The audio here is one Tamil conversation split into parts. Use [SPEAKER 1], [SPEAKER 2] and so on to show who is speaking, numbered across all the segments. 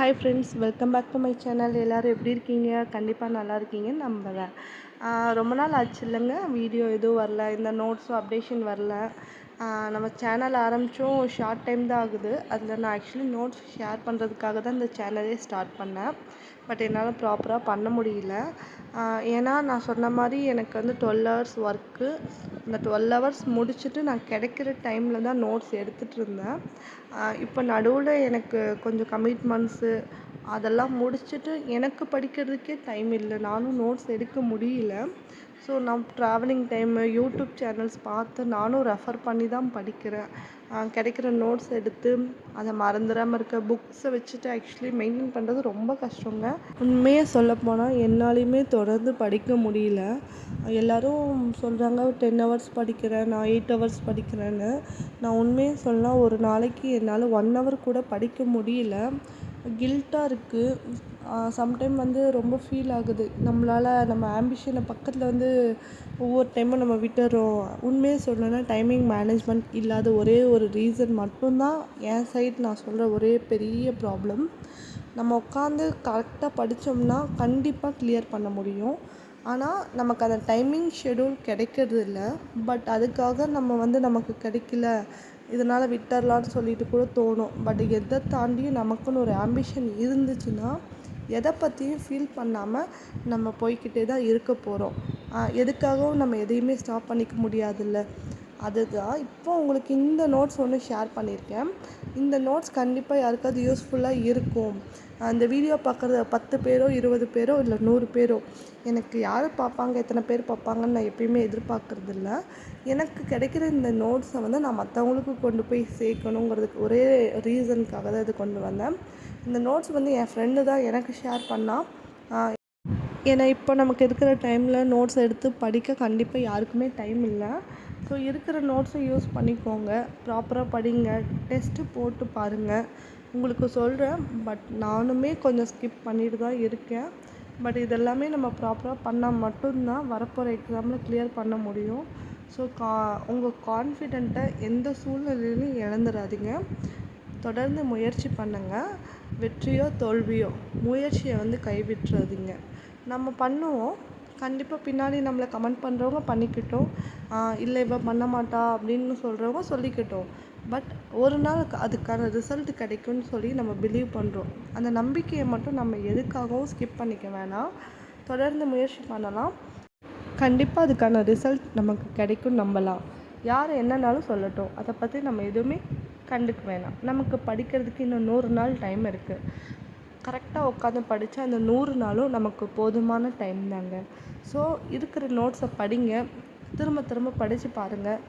[SPEAKER 1] Hi friends welcome back to my channel எல்லோரும் எப்படி இருக்கீங்க? கண்டிப்பாக நல்லா இருக்கீங்கன்னு நம்புகிறேன் ரொம்ப நாள் ஆச்சு இல்லைங்க. வீடியோ எதுவும் வரல. இந்த நோட்ஸும் அப்டேஷன் வரல. நம்ம சேனல் ஆரம்பித்தோம் ஷார்ட் டைம் தான் ஆகுது. அதில் நான் ஆக்சுவலி நோட்ஸ் ஷேர் பண்ணுறதுக்காக தான் இந்த சேனலே ஸ்டார்ட் பண்ணேன். பட் என்னால் ப்ராப்பராக பண்ண முடியல. ஏன்னா நான் சொன்ன மாதிரி எனக்கு வந்து டுவெல் ஹவர்ஸ் ஒர்க்கு இந்த டுவெல் ஹவர்ஸ் முடிச்சுட்டு நான் கிடைக்கிற டைமில் தான் நோட்ஸ் எடுத்துகிட்டு இருந்தேன். இப்போ நடுவில் எனக்கு கொஞ்சம் கமிட்மெண்ட்ஸு அதெல்லாம் முடிச்சுட்டு எனக்கு படிக்கிறதுக்கே டைம் இல்லை. நானும் நோட்ஸ் எடுக்க முடியல. ஸோ நான் ட்ராவலிங் டைமு யூடியூப் சேனல்ஸ் பார்த்து நானும் ரெஃபர் பண்ணி தான் படிக்கிறேன் கிடைக்கிற நோட்ஸ் எடுத்து அதை மறந்துடாமல் இருக்க புக்ஸை வச்சுட்டு ஆக்சுவலி மெயின்டைன் பண்ணுறது ரொம்ப கஷ்டங்க. உண்மையாக சொல்லப்போனால் என்னாலையுமே தொடர்ந்து படிக்க முடியல. எல்லோரும் சொல்கிறாங்க டென் ஹவர்ஸ் படிக்கிறேன் நான் எயிட் ஹவர்ஸ் படிக்கிறேன்னு. நான் உண்மையாக சொல்லலாம் ஒரு நாளைக்கு என்னால் ஒன் ஹவர் கூட படிக்க முடியல. கில்ட்டாக இருக்குது சம்டைம் வந்து ரொம்ப ஃபீல் ஆகுது. நம்மளால் நம்ம ஆம்பிஷனை பக்கத்தில் வந்து ஒவ்வொரு டைமும் நம்ம விட்டுறோம். உண்மையை சொல்லணும்னா டைமிங் மேனேஜ்மெண்ட் இல்லாத ஒரே ஒரு ரீசன் மட்டும்தான் என் சைட் நான் சொல்கிற ஒரே பெரிய ப்ராப்ளம் நம்ம உட்காந்து கரெக்டாக படித்தோம்னா கண்டிப்பாக கிளியர் பண்ண முடியும். ஆனால் நமக்கு அந்த டைமிங் ஷெடியூல் கிடைக்கிறது இல்லை பட் அதுக்காக நம்ம வந்து நமக்கு கிடைக்கல. இதனால் விட்டுறலான்னு சொல்லிட்டு கூட தோணும். பட் எதை தாண்டியும் நமக்குன்னு ஒரு ஆம்பிஷன் இருந்துச்சுன்னா எதை பற்றியும் ஃபீல் பண்ணாமல் நம்ம போய்கிட்டே தான் இருக்க போகிறோம் எதுக்காகவும் நம்ம எதையுமே ஸ்டாப் பண்ணிக்க முடியாதுல்ல. அதுதான் இப்போ உங்களுக்கு இந்த நோட்ஸ் ஒன்று ஷேர் பண்ணியிருக்கேன் இந்த நோட்ஸ் கண்டிப்பாக யாருக்காவது யூஸ்ஃபுல்லாக இருக்கும். அந்த வீடியோ பார்க்குறத பத்து பேரோ இருபது பேரோ இல்லை நூறு பேரோ. எனக்கு யார் பார்ப்பாங்க எத்தனை பேர் பார்ப்பாங்கன்னு நான் எப்பயுமே எதிர்பார்க்குறதில்ல எனக்கு கிடைக்கிற இந்த நோட்ஸை வந்து நான் மற்றவங்களுக்கு கொண்டு போய் சேர்க்கணுங்கிறதுக்கு ஒரே ரீசனுக்காக தான் இது கொண்டு வந்தேன். இந்த நோட்ஸ் வந்து என் ஃப்ரெண்டு தான் எனக்கு ஷேர் பண்ணால் ஏன்னா இப்போ நமக்கு இருக்கிற டைமில் நோட்ஸ் எடுத்து படிக்க கண்டிப்பாக யாருக்குமே டைம் இல்லை. ஸோ இருக்கிற நோட்ஸை யூஸ் பண்ணிக்கோங்க. ப்ராப்பராக படிங்க. டெஸ்ட்டு போட்டு பாருங்கள் உங்களுக்கு சொல்கிறேன் பட் நானுமே கொஞ்சம் ஸ்கிப் பண்ணிட்டு தான் இருக்கேன். பட் இதெல்லாமே நம்ம ப்ராப்பராக பண்ணால் மட்டும்தான் வரப்போகிற எக்ஸாமில் கிளியர் பண்ண முடியும். ஸோ கா உங்கள் கான்ஃபிடென்ட்டை எந்த சூழ்நிலையிலும் இழந்துடாதீங்க தொடர்ந்து முயற்சி பண்ணுங்கள் வெற்றியோ தோல்வியோ முயற்சியை வந்து கைவிட்டுறாதீங்க. நம்ம பண்ணுவோம் கண்டிப்பாக பின்னாடி நம்மளை கமெண்ட் பண்ணுறவங்க பண்ணிக்கிட்டோம். இல்லை இவ பண்ண மாட்டா அப்படின்னு சொல்கிறவங்க சொல்லிக்கிட்டோம். பட் ஒரு நாள் அதுக்கான ரிசல்ட் கிடைக்கும்னு சொல்லி நம்ம பிலீவ் பண்ணுறோம் அந்த நம்பிக்கையை மட்டும் நம்ம எதுக்காகவும் ஸ்கிப் பண்ணிக்க வேணாம். தொடர்ந்து முயற்சி பண்ணலாம். கண்டிப்பாக அதுக்கான ரிசல்ட் நமக்கு கிடைக்கும் நம்பலாம். யார் என்னன்னாலும் சொல்லட்டும். அதை பற்றி நம்ம எதுவுமே கண்டுக்க வேணாம். நமக்கு படிக்கிறதுக்கு இன்னும் நூறு நாள் டைம் இருக்குது கரெக்டாக உட்காந்து படித்தா அந்த நூறு நாளும் நமக்கு போதுமான டைம் தாங்க. ஸோ இருக்கிற நோட்ஸை படிங்க. திரும்ப திரும்ப படித்து பாருங்கள்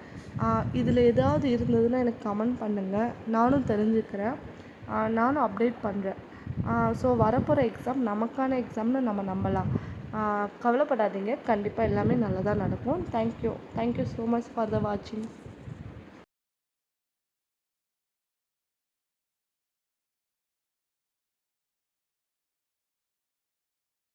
[SPEAKER 1] இதில் ஏதாவது இருந்ததுன்னா எனக்கு கமெண்ட் பண்ணுங்கள் நானும் தெரிஞ்சுக்கிறேன். நானும் அப்டேட் பண்ணுறேன் ஸோ வரப்போகிற எக்ஸாம் நமக்கான எக்ஸாம்னு நம்ம நம்பலாம். கவலைப்படாதீங்க. கண்டிப்பாக எல்லாமே நல்லதாக நடக்கும். Thank you thank you so much for the வாட்சிங்